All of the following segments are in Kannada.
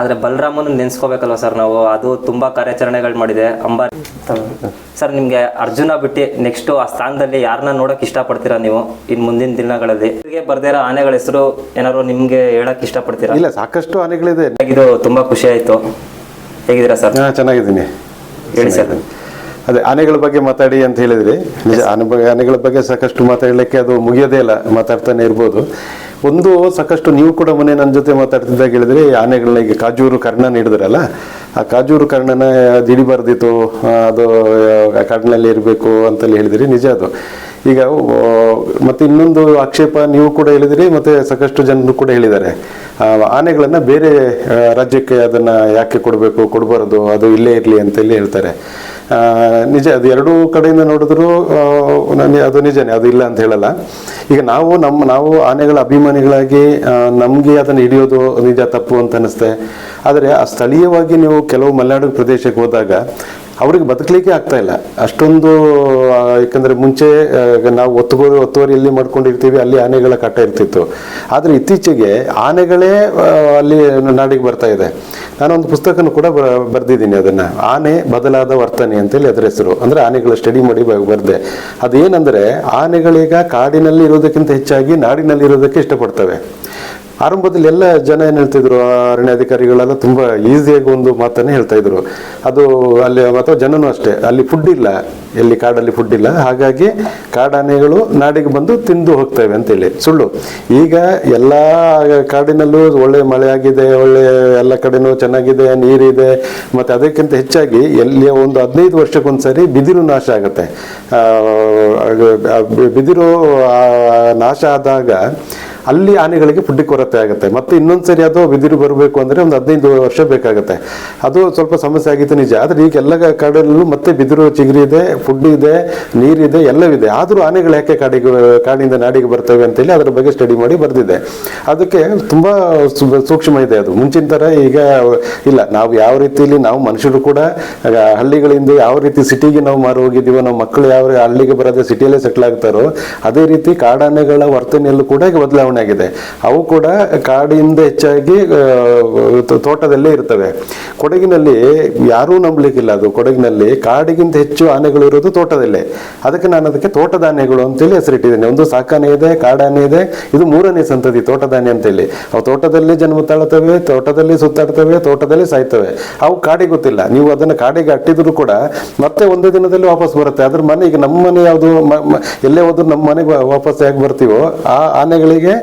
ಆದರೆ ಬಲರಾಮನ ನೆನೆಸ್ಕೋಬೇಕಲ್ವ ಸರ್ ನಾವು? ಅದು ತುಂಬ ಕಾರ್ಯಾಚರಣೆಗಳು ಮಾಡಿದೆ. ಅಂಬಾ ಸರ್ ನಿಮಗೆ ಅರ್ಜುನ ಬಿಟ್ಟು ನೆಕ್ಸ್ಟು ಆ ಸ್ಥಾನದಲ್ಲಿ ಯಾರನ್ನ ನೋಡೋಕೆ ಇಷ್ಟಪಡ್ತೀರಾ ನೀವು ಇನ್ನು ಮುಂದಿನ ದಿನಗಳಲ್ಲಿ? ಬರ್ದೇ ಇರೋ ಆನೆಗಳ ಹೆಸರು ಏನಾದ್ರು ನಿಮಗೆ ಹೇಳಕ್ ಇಷ್ಟಪಡ್ತೀರಾ? ಇಲ್ಲ ಸಾಕಷ್ಟು ಆನೆಗಳಿದೆ. ಇದು ತುಂಬಾ ಖುಷಿ ಆಯಿತು. ಹೇಗಿದ್ದೀರಾ ಸರ್? ಚೆನ್ನಾಗಿದ್ದೀನಿ. ಹೇಳಿ ಸರ್. ಅದೇ ಆನೆಗಳ ಬಗ್ಗೆ ಮಾತಾಡಿ ಅಂತ ಹೇಳಿದ್ರಿ. ನಿಜ ಆನೆ ಬಗ್ಗೆ ಆನೆಗಳ ಬಗ್ಗೆ ಸಾಕಷ್ಟು ಮಾತಾಡಲಿಕ್ಕೆ ಅದು ಮುಗಿಯೋದೇ ಇಲ್ಲ. ಮಾತಾಡ್ತಾನೆ ಇರ್ಬೋದು. ಒಂದು ಸಾಕಷ್ಟು ನೀವು ಕೂಡ ಮೊನ್ನೆ ನನ್ನ ಜೊತೆ ಮಾತಾಡ್ತಿದ್ದಾಗ ಹೇಳಿದ್ರೆ ಆನೆಗಳನ್ನ ಈಗ ಕಾಜೂರು ಕರ್ಣ ನೀಡಿದ್ರಲ್ಲ, ಆ ಕಾಜೂರು ಕರ್ಣನ ದಿಡಿಬಾರ್ದಿತ್ತು ಅದು ಕಾಡಿನಲ್ಲಿ ಇರಬೇಕು ಅಂತಲ್ಲಿ ಹೇಳಿದಿರಿ, ನಿಜ ಅದು. ಈಗ ಮತ್ತೆ ಇನ್ನೊಂದು ಆಕ್ಷೇಪ ನೀವು ಕೂಡ ಹೇಳಿದಿರಿ, ಮತ್ತೆ ಸಾಕಷ್ಟು ಜನರು ಕೂಡ ಹೇಳಿದ್ದಾರೆ. ಆನೆಗಳನ್ನು ಬೇರೆ ರಾಜ್ಯಕ್ಕೆ ಅದನ್ನ ಯಾಕೆ ಕೊಡಬೇಕು, ಕೊಡಬಾರದು, ಅದು ಇಲ್ಲೇ ಇರಲಿ ಅಂತೇಳಿ ಹೇಳ್ತಾರೆ. ನಿಜ, ಅದು ಎರಡೂ ಕಡೆಯಿಂದ ನೋಡಿದ್ರು ನನಗೆ ಅದು ನಿಜನೇ, ಅದು ಇಲ್ಲ ಅಂತ ಹೇಳಲ್ಲ. ಈಗ ನಾವು ನಮ್ಮ, ನಾವು ಆನೆಗಳ ಅಭಿಮಾನಿಗಳಾಗಿ ನಮಗೆ ಅದನ್ನು ಹಿಡಿಯೋದು ನಿಜ ತಪ್ಪು ಅಂತ ಅನಿಸುತ್ತೆ ಆದರೆ ಆ ಸ್ಥಳೀಯವಾಗಿ ನೀವು ಕೆಲವು ಮಲೆನಾಡು ಪ್ರದೇಶಕ್ಕೆ ಹೋದಾಗ ಅವ್ರಿಗೆ ಬದುಕಲಿಕ್ಕೆ ಆಗ್ತಾ ಇಲ್ಲ. ಅಷ್ಟೊಂದು ಯಾಕಂದ್ರೆ ಮುಂಚೆ ನಾವು ಒತ್ತುವರಿ ಒತ್ತುವರಿ ಎಲ್ಲಿ ಮಾಡ್ಕೊಂಡಿರ್ತೀವಿ, ಅಲ್ಲಿ ಆನೆಗಳ ಕಟ್ಟ ಇರ್ತಿತ್ತು. ಆದರೆ ಇತ್ತೀಚೆಗೆ ಆನೆಗಳೇ ಅಲ್ಲಿ ನಾಡಿಗೆ ಬರ್ತಾ ಇದೆ. ನಾನೊಂದು ಪುಸ್ತಕನೂ ಕೂಡ ಬರೆದಿದ್ದೀನಿ ಅದನ್ನ. ಆನೆ ಬದಲಾದ ವರ್ತನೆ ಅಂತೇಳಿ ಅದರ ಹೆಸರು. ಅಂದ್ರೆ ಆನೆಗಳ ಸ್ಟಡಿ ಮಾಡಿ ಬರ್ದೆ. ಅದೇನಂದ್ರೆ ಆನೆಗಳೀಗ ಕಾಡಿನಲ್ಲಿ ಇರೋದಕ್ಕಿಂತ ಹೆಚ್ಚಾಗಿ ನಾಡಿನಲ್ಲಿ ಇರೋದಕ್ಕೆ ಇಷ್ಟಪಡ್ತವೆ. ಆರಂಭದಲ್ಲಿ ಎಲ್ಲ ಜನ ಏನು ಹೇಳ್ತಿದ್ರು ಅರಣ್ಯ ಅರಣ್ಯಾಧಿಕಾರಿಗಳೆಲ್ಲ ತುಂಬಾ ಈಸಿಯಾಗಿ ಒಂದು ಮಾತನ್ನೇ ಹೇಳ್ತಾ ಇದ್ರು. ಅದು ಅಲ್ಲಿ ಅಥವಾ ಜನನೂ ಅಷ್ಟೇ, ಅಲ್ಲಿ ಫುಡ್ ಇಲ್ಲ, ಎಲ್ಲಿ ಕಾಡಲ್ಲಿ ಫುಡ್ ಇಲ್ಲ. ಹಾಗಾಗಿ ಕಾಡಾನೆಗಳು ನಾಡಿಗೆ ಬಂದು ತಿಂದು ಹೋಗ್ತವೆ ಅಂತೇಳಿ. ಸುಳ್ಳು. ಈಗ ಎಲ್ಲಾ ಕಾಡಿನಲ್ಲೂ ಒಳ್ಳೆ ಮಳೆ ಆಗಿದೆ, ಒಳ್ಳೆ ಎಲ್ಲ ಕಡೆನೂ ಚೆನ್ನಾಗಿದೆ, ನೀರಿದೆ. ಮತ್ತೆ ಅದಕ್ಕಿಂತ ಹೆಚ್ಚಾಗಿ ಎಲ್ಲಿ ಒಂದು ಹದಿನೈದು ವರ್ಷಕ್ಕೊಂದ್ಸರಿ ಬಿದಿರು ನಾಶ ಆಗುತ್ತೆ. ಬಿದಿರು ನಾಶ ಆದಾಗ ಅಲ್ಲಿ ಆನೆಗಳಿಗೆ ಫುಡ್ ಕೊರತೆ ಆಗುತ್ತೆ. ಮತ್ತೆ ಇನ್ನೊಂದ್ಸರಿ ಅದು ಬಿದಿರು ಬರಬೇಕು ಅಂದ್ರೆ ಒಂದು ಹದಿನೈದು ವರ್ಷ ಬೇಕಾಗುತ್ತೆ. ಅದು ಸ್ವಲ್ಪ ಸಮಸ್ಯೆ ಆಗಿತ್ತು ನಿಜ. ಆದ್ರೆ ಈಗ ಎಲ್ಲ ಕಾಡಲ್ಲೂ ಮತ್ತೆ ಬಿದಿರು, ಚಿಗುರಿ ಇದೆ ಫುಡ್ ಇದೆ ನೀರಿದೆ ಎಲ್ಲವಿದೆ ಆದರೂ ಆನೆಗಳು ಯಾಕೆ ಕಾಡಿಗೆ, ಕಾಡಿನಿಂದ ನಾಡಿಗೆ ಬರ್ತವೆ ಅಂತೇಳಿ ಅದರ ಬಗ್ಗೆ ಸ್ಟಡಿ ಮಾಡಿ ಬರೆದಿದೆ. ಅದಕ್ಕೆ ತುಂಬಾ ಸೂಕ್ಷ್ಮ ಇದೆ ಅದು. ಮುಂಚಿನ ತರ ಈಗ ಇಲ್ಲ. ನಾವು ಯಾವ ರೀತಿಯಲ್ಲಿ ನಾವು ಮನುಷ್ಯರು ಕೂಡ ಹಳ್ಳಿಗಳಿಂದ ಯಾವ ರೀತಿ ಸಿಟಿಗೆ ನಾವು ಮಾರು ಹೋಗಿದ್ದೀವೋ, ನಮ್ಮ ಮಕ್ಕಳು ಯಾವ ಹಳ್ಳಿಗೆ ಬರೋದೇ ಸಿಟಿಯಲ್ಲೇ ಸೆಟ್ಲ್ ಆಗ್ತಾರೋ, ಅದೇ ರೀತಿ ಕಾಡಾನೆಗಳ ವರ್ತನೆಯಲ್ಲೂ ಕೂಡ ಈಗ ಬದಲಾವಣೆ ಆಗಿದೆ. ಅವು ಕೂಡ ಕಾಡಿಂದ ಹೆಚ್ಚಾಗಿ ತೋಟದಲ್ಲೇ ಇರ್ತವೆ. ಕೊಡಗಿನಲ್ಲಿ ಯಾರೂ ನಂಬಲಿಕ್ಕಿಲ್ಲ ಅದು. ಕೊಡಗಿನಲ್ಲಿ ಕಾಡಿಗಿಂತ ಹೆಚ್ಚು ಆನೆಗಳು ಇರೋದು ತೋಟದಲ್ಲೇ. ಅದಕ್ಕೆ ನಾನು ಅದಕ್ಕೆ ತೋಟದ ಆನೆಗಳು ಅಂತೇಳಿ ಹೆಸರಿಟ್ಟಿದ್ದೇನೆ. ಒಂದು ಸಾಕಾನೆ ಇದೆ, ಕಾಡಾನೆ ಇದೆ, ಇದು ಮೂರನೇ ಸಂತತಿ ತೋಟದಾನೆ ಅಂತೇಳಿ. ಅವು ತೋಟದಲ್ಲಿ ಜನ್ಮ ತಾಳ್ತವೆ, ತೋಟದಲ್ಲಿ ಸುತ್ತಾಡ್ತವೆ, ತೋಟದಲ್ಲಿ ಸಾಯ್ತವೆ. ಅವು ಕಾಡಿಗೆ ಗೊತ್ತಿಲ್ಲ. ನೀವು ಅದನ್ನ ಕಾಡಿಗೆ ಅಟ್ಟಿದ್ರು ಕೂಡ ಮತ್ತೆ ಒಂದು ದಿನದಲ್ಲಿ ವಾಪಸ್ ಬರುತ್ತೆ. ಅದ್ರ ಮನೆ ಈಗ ನಮ್ಮ ಮನೆ ಯಾವುದು ಎಲ್ಲೇ ಹೋದ್ರು ನಮ್ಮ ಮನೆಗೆ ವಾಪಸ್ ಯಾಕೆ ಬರ್ತೀವೋ ಆ ಆನೆಗಳಿಗೆ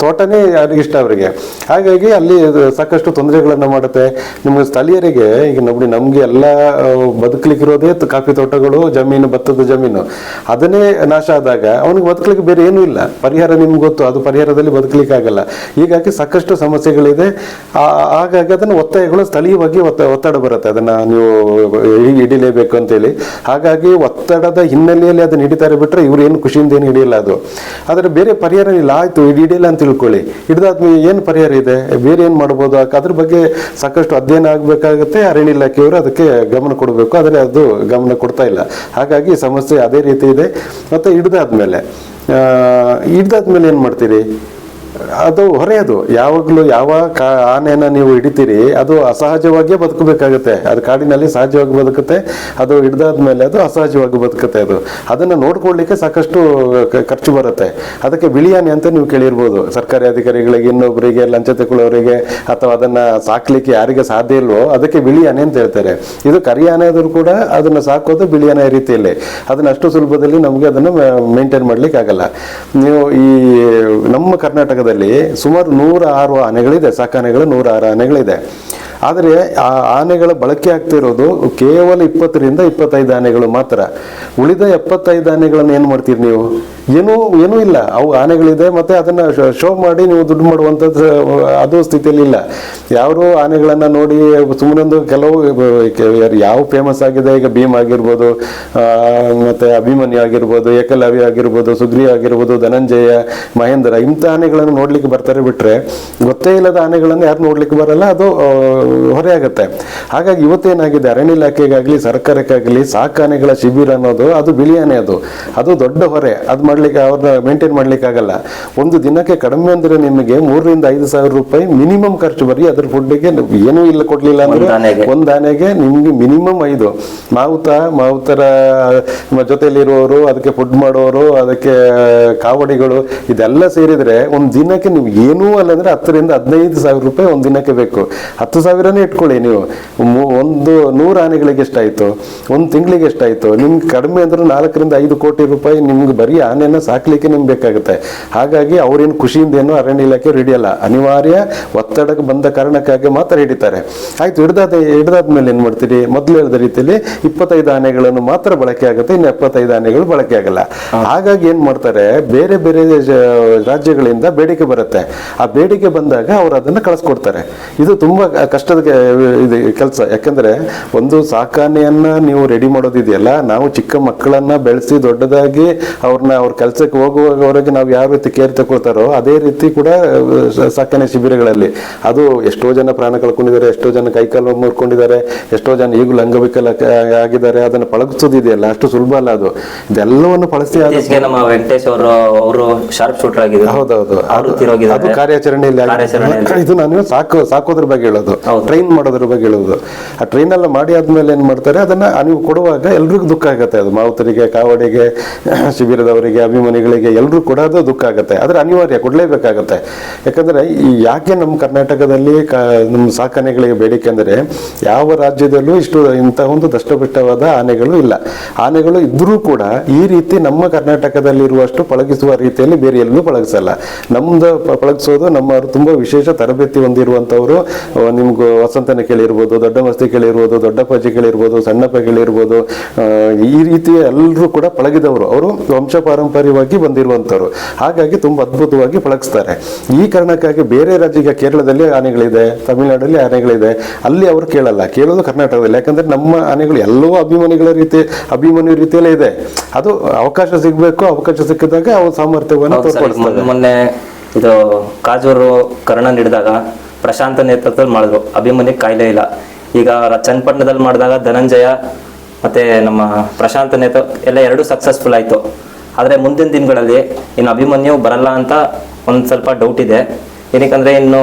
ತೋಟನೇ ಯಾರಿಗೆ ಇಷ್ಟ ಅವರಿಗೆ. ಹಾಗಾಗಿ ಅಲ್ಲಿ ಸಾಕಷ್ಟು ತೊಂದರೆಗಳನ್ನು ಮಾಡುತ್ತೆ. ನಿಮ್ಗೆ ಸ್ಥಳೀಯರಿಗೆ, ಈಗ ನೋಡಿ ನಮ್ಗೆ ಎಲ್ಲ ಬದುಕಲಿಕ್ಕಿರೋದೇ ಕಾಫಿ ತೋಟಗಳು, ಜಮೀನು, ಭತ್ತದ ಜಮೀನು. ಅದನ್ನೇ ನಾಶ ಆದಾಗ ಅವನಿಗೆ ಬದುಕಲಿಕ್ಕೆ ಬೇರೆ ಏನೂ ಇಲ್ಲ. ಪರಿಹಾರ ನಿಮ್ಗೆ ಗೊತ್ತು, ಅದು ಪರಿಹಾರದಲ್ಲಿ ಬದುಕಲಿಕ್ಕೆ ಆಗಲ್ಲ ಹೀಗಾಗಿ ಸಾಕಷ್ಟು ಸಮಸ್ಯೆಗಳಿದೆ. ಹಾಗಾಗಿ ಅದನ್ನು ಒತ್ತಾಯಗಳು ಸ್ಥಳೀಯವಾಗಿ ಒತ್ತ, ಒತ್ತಡ ಬರುತ್ತೆ. ಅದನ್ನ ನೀವು ಹಿಡಿಲೇಬೇಕು ಅಂತೇಳಿ. ಹಾಗಾಗಿ ಒತ್ತಡದ ಹಿನ್ನೆಲೆಯಲ್ಲಿ ಅದನ್ನು ಹಿಡಿತಾರೆ ಬಿಟ್ರೆ ಇವ್ರು ಏನು ಖುಷಿಯಿಂದ ಏನು ಹಿಡಿಯಲ್ಲ ಅದು. ಆದರೆ ಬೇರೆ ಪರಿಹಾರ ಇಲ್ಲ. ಆಯ್ತು ಹಿಡಿಯಲ್ಲ ಅಂತ ತಿಳ್ಕೊಳ್ಳಿ. ಹಿಡಿದಾದ್ಮೇಲೆ ಏನು ಪರಿಹಾರ ಇದೆ? ಬೇರೆ ಏನು ಮಾಡ್ಬೋದು? ಅದ್ರ ಬಗ್ಗೆ ಸಾಕಷ್ಟು ಅಧ್ಯಯನ ಆಗಬೇಕಾಗುತ್ತೆ. ಅರಣ್ಯ ಇಲಾಖೆಯವರು ಅದಕ್ಕೆ ಗಮನ ಕೊಡಬೇಕು. ಆದರೆ ಅದು ಗಮನ ಕೊಡ್ತಾ ಇಲ್ಲ. ಹಾಗಾಗಿ ಸಮಸ್ಯೆ ಅದೇ ರೀತಿ ಇದೆ. ಮತ್ತೆ ಹಿಡ್ದಾದ್ಮೇಲೆ ಹಿಡ್ದಾದ್ಮೇಲೆ ಏನು ಮಾಡ್ತೀರಿ? ಅದು ಹೊರೆಯದು. ಯಾವಾಗಲೂ ಯಾವ ಕಾ, ಆನೆಯನ್ನ ನೀವು ಹಿಡಿತೀರಿ, ಅದು ಅಸಹಜವಾಗಿಯೇ ಬದುಕಬೇಕಾಗುತ್ತೆ. ಅದು ಕಾಡಿನಲ್ಲಿ ಸಹಜವಾಗಿ ಬದುಕುತ್ತೆ, ಅದು ಹಿಡ್ದಾದ್ಮೇಲೆ ಅದು ಅಸಹಜವಾಗಿ ಬದುಕುತ್ತೆ ಅದು. ಅದನ್ನ ನೋಡ್ಕೊಳ್ಳಿಕ್ಕೆ ಸಾಕಷ್ಟು ಖರ್ಚು ಬರುತ್ತೆ. ಅದಕ್ಕೆ ಬಿಳಿ ಆನೆ ಅಂತ ನೀವು ಕೇಳಿರ್ಬೋದು. ಸರ್ಕಾರಿ ಅಧಿಕಾರಿಗಳಿಗೆ ಇನ್ನೊಬ್ಬರಿಗೆ ಲಂಚ ತಗೊಳ್ಳೋರಿಗೆ ಅಥವಾ ಅದನ್ನ ಸಾಕ್ಲಿಕ್ಕೆ ಯಾರಿಗೆ ಸಾಧ್ಯ ಇಲ್ವೋ, ಅದಕ್ಕೆ ಬಿಳಿ ಆನೆ ಅಂತ ಹೇಳ್ತಾರೆ. ಇದು ಕರಿ ಆನೆ ಆದರೂ ಕೂಡ ಅದನ್ನ ಸಾಕೋದು ಬಿಳಿ ಆನೆ ರೀತಿಯಲ್ಲಿ. ಅದನ್ನ ಅಷ್ಟು ಸುಲಭದಲ್ಲಿ ನಮಗೆ ಅದನ್ನು ಮೇಂಟೈನ್ ಮಾಡ್ಲಿಕ್ಕೆ ಆಗಲ್ಲ ನೀವು ಈ ನಮ್ಮ ಕರ್ನಾಟಕದಲ್ಲಿ ಸುಮಾರು ನೂರ ಆರು ಆನೆಗಳಿದೆ, ಸಾಕಾನೆಗಳು ನೂರ ಆರು ಆನೆಗಳಿದೆ. ಆದರೆ ಆ ಆನೆಗಳ ಬಳಕೆ ಆಗ್ತಿರೋದು ಕೇವಲ ಇಪ್ಪತ್ತರಿಂದ ಇಪ್ಪತ್ತೈದು ಆನೆಗಳು ಮಾತ್ರ. ಉಳಿದ ಎಪ್ಪತ್ತೈದು ಆನೆಗಳನ್ನು ಏನು ಮಾಡ್ತೀರಿ ನೀವು? ಏನೂ ಏನೂ ಇಲ್ಲ. ಅವು ಆನೆಗಳಿದೆ ಮತ್ತೆ ಅದನ್ನ ಶೋ ಮಾಡಿ ನೀವು ದುಡ್ಡು ಮಾಡುವಂಥದ್ದು, ಅದು ಸ್ಥಿತಿಯಲ್ಲಿ ಇಲ್ಲ. ಯಾರು ಆನೆಗಳನ್ನ ನೋಡಿ ಸುಮ್ಮನೆ ಒಂದು ಕೆಲವು ಯಾವ ಫೇಮಸ್ ಆಗಿದೆ, ಈಗ ಭೀಮ್ ಆಗಿರ್ಬೋದು ಮತ್ತೆ ಅಭಿಮನ್ಯು ಆಗಿರ್ಬೋದು, ಏಕಲವ್ಯ ಆಗಿರ್ಬೋದು, ಸುಗ್ರಿ ಆಗಿರ್ಬೋದು, ಧನಂಜಯ, ಮಹೇಂದ್ರ, ಇಂಥ ಆನೆಗಳನ್ನು ನೋಡ್ಲಿಕ್ಕೆ ಬರ್ತಾರೆ ಬಿಟ್ರೆ ಗೊತ್ತೇ ಇಲ್ಲದ ಆನೆಗಳನ್ನು ಯಾರು ನೋಡ್ಲಿಕ್ಕೆ ಬರಲ್ಲ, ಅದು ಹೊರೆ ಆಗುತ್ತೆ. ಹಾಗಾಗಿ ಇವತ್ತೇನಾಗಿದೆ, ಅರಣ್ಯ ಇಲಾಖೆಗಾಗಲಿ, ಸರ್ಕಾರಕ್ಕಾಗಲಿ ಸಾಕಾನೆಗಳ ಶಿಬಿರ ಅನ್ನೋದು, ಅದು ಬಿಳಿ ಅದು. ಅದು ದೊಡ್ಡ ಹೊರೆ. ಅದು ಮಾಡ್ಲಿಕ್ಕೆ ಅವ್ರನ್ನ ಮೇಂಟೈನ್ ಮಾಡ್ಲಿಕ್ಕೆ ಆಗಲ್ಲ. ಒಂದು ದಿನಕ್ಕೆ ಕಡಿಮೆ ಅಂದ್ರೆ ನಿಮಗೆ ಮೂರರಿಂದ ಐದು ಸಾವಿರ ರೂಪಾಯಿ ಮಿನಿಮಮ್ ಖರ್ಚು ಬರೀ ಅದ್ರ ಫುಡ್ಡಿಗೆ ಏನೂ ಇಲ್ಲ ಕೊಡ್ಲಿಲ್ಲ. ಅಂದ್ರೆ ಒಂದ್ ಆನೆಗೆ. ನಿಮ್ಗೆ ಮಿನಿಮಮ್ ಐದು. ಮಾವುತ ಮಾವುತರ ಜೊತೆಯಲ್ಲಿರುವವರು ಅದಕ್ಕೆ ಫುಡ್ ಮಾಡೋರು ಅದಕ್ಕೆ ಕಾವಡಿಗಳು ಇದೆಲ್ಲ ಸೇರಿದ್ರೆ ಒಂದು ದಿನಕ್ಕೆ ನೀವು ಏನೂ ಅಲ್ಲ ಅಂದ್ರೆ ಹತ್ತರಿಂದ ಹದಿನೈದು ಸಾವಿರ ರೂಪಾಯಿ ಒಂದು ದಿನಕ್ಕೆ ಬೇಕು. ಹತ್ತು ಸಾವಿರನೇ ಇಟ್ಕೊಳ್ಳಿ ನೀವು. ಒಂದು ನೂರು ಆನೆಗಳಿಗೆ ಎಷ್ಟಾಯ್ತು? ಒಂದು ತಿಂಗಳಿಗೆ ಎಷ್ಟಾಯ್ತು? ನಿಮ್ಗೆ ಕಡಿಮೆ ಅಂದ್ರೆ ನಾಲ್ಕರಿಂದ ಐದು ಕೋಟಿ ರೂಪಾಯಿ ನಿಮ್ಗೆ ಬರೀ ಆನೆನ ಸಾಕ್ಲಿಕ್ಕೆ ನಿಮ್ಗೆ ಬೇಕಾಗುತ್ತೆ. ಹಾಗಾಗಿ ಅವ್ರೇನು ಖುಷಿಯಿಂದ ಏನು ಅರಣ್ಯ ಇಲಾಖೆ ರೆಡಿ ಅಲ್ಲ. ಅನಿವಾರ್ಯ ಒತ್ತಡಕ್ಕೆ ಬಂದ ಕಾರಣಕ್ಕಾಗಿ ಮಾತ್ರ ಹಿಡಿತಾರೆ. ಆಯ್ತು ಹಿಡ್ದಾದ ಹಿಡ್ದಾದ್ಮೇಲೆ ಏನ್ ಮಾಡ್ತೀರಿ? ಮೊದಲು ಹೇಳಿದ ರೀತಿಯಲ್ಲಿ ಇಪ್ಪತ್ತೈದು ಆನೆಗಳನ್ನು ಮಾತ್ರ ಬಳಕೆ ಆಗುತ್ತೆ ಇನ್ನು ಎಪ್ಪತ್ತೈದು ಆನೆಗಳು ಬಳಕೆ ಆಗಲ್ಲ. ಹಾಗಾಗಿ ಏನ್ ಮಾಡ್ತಾರೆ? ಬೇರೆ ಬೇರೆ ರಾಜ್ಯಗಳಿಂದ ಬೇಡಿಕೆ ಬರುತ್ತೆ. ಆ ಬೇಡಿಕೆ ಬಂದಾಗ ಅವರು ಅದನ್ನ ಕಳಿಸ್ಕೊಡ್ತಾರೆ. ಇದು ತುಂಬಾ ಕಷ್ಟದ ಇದು ಕೆಲಸ. ಯಾಕಂದ್ರೆ ಒಂದು ಸಾಕಾಣೆಯನ್ನ ನೀವು ರೆಡಿ ಮಾಡೋದಿದೆಯಲ್ಲ ನಾವು ಚಿಕ್ಕ ಮಕ್ಕಳನ್ನ ಬೆಳೆಸಿ ದೊಡ್ಡದಾಗಿ ಅವ್ರನ್ನ ಅವ್ರ ಕೆಲಸಕ್ಕೆ ಹೋಗುವವರೆಗೆ ನಾವು ಯಾವ ರೀತಿ ಕೇರ್ ತಗೊಳ್ತಾರೋ ಅದೇ ರೀತಿ ಕೂಡ ಸಾಕನೆ ಸಾಕಣೆ ಶಿಬಿರಗಳಲ್ಲಿ. ಅದು ಎಷ್ಟೋ ಜನ ಪ್ರಾಣ ಕಳ್ಕೊಂಡಿದ್ದಾರೆ ಎಷ್ಟೋ ಜನ ಕೈಕಾಲು ಮುರ್ಕೊಂಡಿದ್ದಾರೆ ಎಷ್ಟೋ ಜನ ಈಗಲೂ ಅಂಗವಿಕಲ ಆಗಿದ್ದಾರೆ ಅದನ್ನು ಪಳಗಿಸೋದಿದೆಯಲ್ಲ ಅಷ್ಟು ಸುಲಭ ಅಲ್ಲ ಅದು. ಇದೆಲ್ಲವನ್ನು ಪಳಸಿ ನಮ್ಮ ವೆಂಕಟೇಶ್ ಅವರು ಅವರು ಶಾರ್ಪ್ ಶೂಟರ್ ಆಗಿದೆ ಹೌದೌದು. ಅದು. ಕಾರ್ಯಾಚರಣೆಯಲ್ಲಿ. ಇದು ನಾನು ಸಾಕು ಸಾಕೋದ್ರ ಬಗ್ಗೆ ಹೇಳೋದು. ಟ್ರೈನ್ ಮಾಡೋದ್ರ ಬಗ್ಗೆ ಹೇಳೋದು. ಆ ಟ್ರೈನ್ ಎಲ್ಲ ಮಾಡಿ ಆದ್ಮೇಲೆ ಏನ್ ಮಾಡ್ತಾರೆ ಅದನ್ನ ನೀವು ಕೊಡುವಾಗ ಎಲ್ರಿಗೂ ದುಃಖ ಆಗುತ್ತೆ ಅದು ಮಾವುತರಿಗೆ ಕಾವಡಿಗೆ ಶಿಬಿರದವರಿಗೆ ಅಭಿಮಾನಿಗಳಿಗೆ ಎಲ್ಲರೂ ಕೊಡೋದು ದುಃಖ ಆಗುತ್ತೆ. ಆದರೆ ಅನಿವಾರ್ಯ, ಕೊಡಲೇಬೇಕಾಗತ್ತೆ. ಯಾಕಂದ್ರೆ ಈ ಯಾಕೆ ನಮ್ಮ ಕರ್ನಾಟಕದಲ್ಲಿ ಕ- ನಮ್ಮ ಸಾಕಣೆಗಳಿಗೆ ಬೇಡಿಕೆ ಅಂದರೆ ಯಾವ ರಾಜ್ಯದಲ್ಲೂ ಇಷ್ಟು ಇಂತಹ ಒಂದು ದಷ್ಟಪುಷ್ಟವಾದ ಆನೆಗಳು ಇಲ್ಲ. ಆನೆಗಳು ಇದ್ದರೂ ಕೂಡ ಈ ರೀತಿ ನಮ್ಮ ಕರ್ನಾಟಕದಲ್ಲಿರುವಷ್ಟು ಪಳಗಿಸುವ ರೀತಿಯಲ್ಲಿ ಬೇರೆ ಎಲ್ಲೂ ಪಳಗಿಸಲ್ಲ. ನಮ್ಮದು ಪಳಗಿಸೋದು ನಮ್ಮ ತುಂಬಾ ವಿಶೇಷ ತರಬೇತಿ ಹೊಂದಿರುವಂಥವರು. ನಿಮ್ಗೆ ವಸಂತನ ಕೇಳಿರ್ಬೋದು, ದೊಡ್ಡ ಮಸ್ತಿ ಕೇಳಿರ್ಬೋದು ದೊಡ್ಡ ಕೇಳಿರ್ಬೋದು ಕೇಳಿರ್ಬೋದು. ಈ ರೀತಿ ಎಲ್ಲರೂ ಕೂಡ ಪಳಗಿದವರು. ಅವರು ವಂಶ ಪಾರಂಪರ್ಯವಾಗಿ ಬಂದಿರುವಂತವ್ರು ಹಾಗಾಗಿ ತುಂಬಾ ಅದ್ಭುತವಾಗಿ ಪಳಗಿಸ್ತಾರೆ ಈ ಕಾರಣಕ್ಕಾಗಿ ಬೇರೆ ರಾಜ್ಯಕ್ಕೆ ಕೇರಳದಲ್ಲಿ ಆನೆಗಳಿದೆ ತಮಿಳುನಾಡಲ್ಲಿ ಆನೆಗಳಿದೆ ಅಲ್ಲಿ ಅವರು ಕೇಳಲ್ಲ. ಕೇಳೋದು ಕರ್ನಾಟಕದಲ್ಲಿ. ಯಾಕಂದ್ರೆ ನಮ್ಮ ಆನೆಗಳು ಎಲ್ಲವೂ ಅಭಿಮಾನಿಗಳ ರೀತಿ ಅಭಿಮಾನಿ ರೀತಿಯಲ್ಲೇ ಇದೆ. ಅದು ಅವಕಾಶ ಸಿಗಬೇಕು ಅವಕಾಶ ಸಿಕ್ಕಿದಾಗ ಅವ್ರ ಸಾಮರ್ಥ್ಯವನ್ನು ತೋರ್ಪಡಿಸ್ತವೆ ಮೊನ್ನೆ ಇದು ಕಾಜೂರು ಕರ್ಣ ನೀಡಿದಾಗ ಪ್ರಶಾಂತ ನೇತೃತ್ವದಲ್ಲಿ ಮಾಡಿದ್ರು. ಅಭಿಮನ್ಯು ಕಾಯಿಲೆ ಇಲ್ಲ. ಈಗ ಚನ್ನಪಟ್ಟಣದಲ್ಲಿ ಮಾಡಿದಾಗ ಧನಂಜಯ ಮತ್ತೆ ನಮ್ಮ ಪ್ರಶಾಂತ ನೇತೃತ್ವ ಎಲ್ಲ ಎರಡು ಸಕ್ಸಸ್ಫುಲ್ ಆಯ್ತು. ಆದ್ರೆ ಮುಂದಿನ ದಿನಗಳಲ್ಲಿ ಇನ್ನು ಅಭಿಮನ್ಯು ಬರಲ್ಲ ಅಂತ ಒಂದು ಸ್ವಲ್ಪ ಡೌಟ್ ಇದೆ. ಏನಕ್ಕಂದ್ರೆ ಇನ್ನು